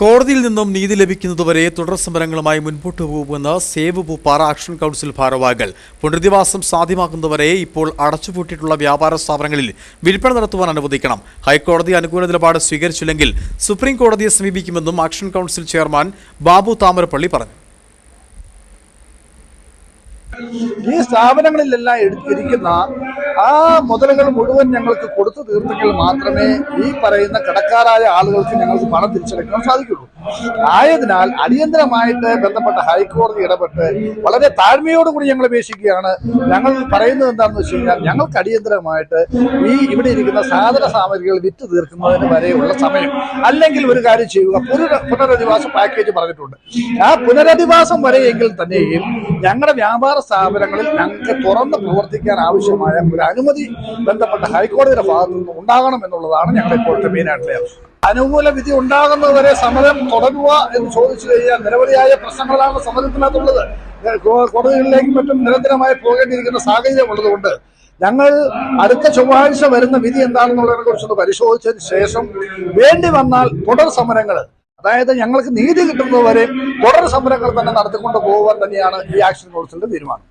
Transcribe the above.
കോടതിയിൽ നിന്നും നീതി ലഭിക്കുന്നതുവരെ തുടർ സമരങ്ങളുമായി മുൻപോട്ട് പോകുമെന്ന് സേവ് പൂപ്പാറ ആക്ഷൻ കൗൺസിൽ ഭാരവാഹികൾ. പുനരധിവാസം സാധ്യമാക്കുന്നതുവരെ ഇപ്പോൾ അടച്ചുപൂട്ടിയിട്ടുള്ള വ്യാപാര സ്ഥാപനങ്ങളിൽ വിൽപ്പന നടത്തുവാൻ അനുവദിക്കണം. ഹൈക്കോടതി അനുകൂല നിലപാട് സ്വീകരിച്ചില്ലെങ്കിൽ സുപ്രീം കോടതിയെ സമീപിക്കുമെന്നും action council chairman Babu Thamarappally പറഞ്ഞു. ഈ സ്ഥാപനങ്ങളിലെല്ലാം എടുത്തിരിക്കുന്ന ആ മുതലുകൾ മുഴുവൻ ഞങ്ങൾക്ക് കൊടുത്തു തീർത്തെങ്കിൽ മാത്രമേ ഈ പറയുന്ന കടക്കാരായ ആളുകൾക്ക് ഞങ്ങൾക്ക് പണം തിരിച്ചടയ്ക്കാൻ സാധിക്കുള്ളൂ. ആയതിനാൽ അടിയന്തരമായിട്ട് ബന്ധപ്പെട്ട ഹൈക്കോടതി ഇടപെട്ട് വളരെ താഴ്മയോടുകൂടി ഞങ്ങൾ അപേക്ഷിക്കുകയാണ്. ഞങ്ങൾ പറയുന്നത് എന്താണെന്ന് വെച്ച് കഴിഞ്ഞാൽ ഞങ്ങൾക്ക് അടിയന്തരമായിട്ട് ഈ ഇവിടെ ഇരിക്കുന്ന സാധന സാമഗ്രികൾ വിറ്റ് തീർക്കുന്നതിന് വരെയുള്ള സമയം അല്ലെങ്കിൽ ഒരു കാര്യം ചെയ്യുക. പുനര പുനരധിവാസ പാക്കേജ് പറഞ്ഞിട്ടുണ്ട്. ആ പുനരധിവാസം വരെയെങ്കിൽ തന്നെയും ഞങ്ങളുടെ വ്യാപാര സ്ഥാപനങ്ങളിൽ ഞങ്ങൾക്ക് തുറന്ന് പ്രവർത്തിക്കാൻ ആവശ്യമായ ഒരു അനുമതി ബന്ധപ്പെട്ട ഹൈക്കോടതിയുടെ ഭാഗത്തു നിന്ന് ഉണ്ടാകണം എന്നുള്ളതാണ് ഞങ്ങളുടെ ഇപ്പോഴത്തെ മെയിനായിട്ടുള്ള ആവശ്യം അനുകൂല വിധി ഉണ്ടാകുന്നതുവരെ സമരം തുടരുക എന്ന് ചോദിച്ചു കഴിഞ്ഞാൽ നിരവധിയായ പ്രശ്നങ്ങളാണ് സമരത്തിനകത്തുള്ളത്. കോടതികളിലേക്കും മറ്റും നിരന്തരമായി പോകേണ്ടിയിരിക്കുന്ന സാഹചര്യം ഉള്ളതുകൊണ്ട് ഞങ്ങൾ അടുത്ത ചൊവ്വാഴ്ച വരുന്ന വിധി എന്താണെന്നുള്ളതിനെ കുറിച്ചൊന്ന് പരിശോധിച്ചതിന് ശേഷം വേണ്ടി വന്നാൽ തുടർ സമരങ്ങൾ അതായത് ഞങ്ങൾക്ക് നീതി കിട്ടുന്നതുവരെ തുടർ സമരങ്ങൾ തന്നെ നടത്തിക്കൊണ്ട് പോകാൻ തന്നെയാണ് ഈ ആക്ഷൻ കൗൺസിലിന്റെ തീരുമാനം.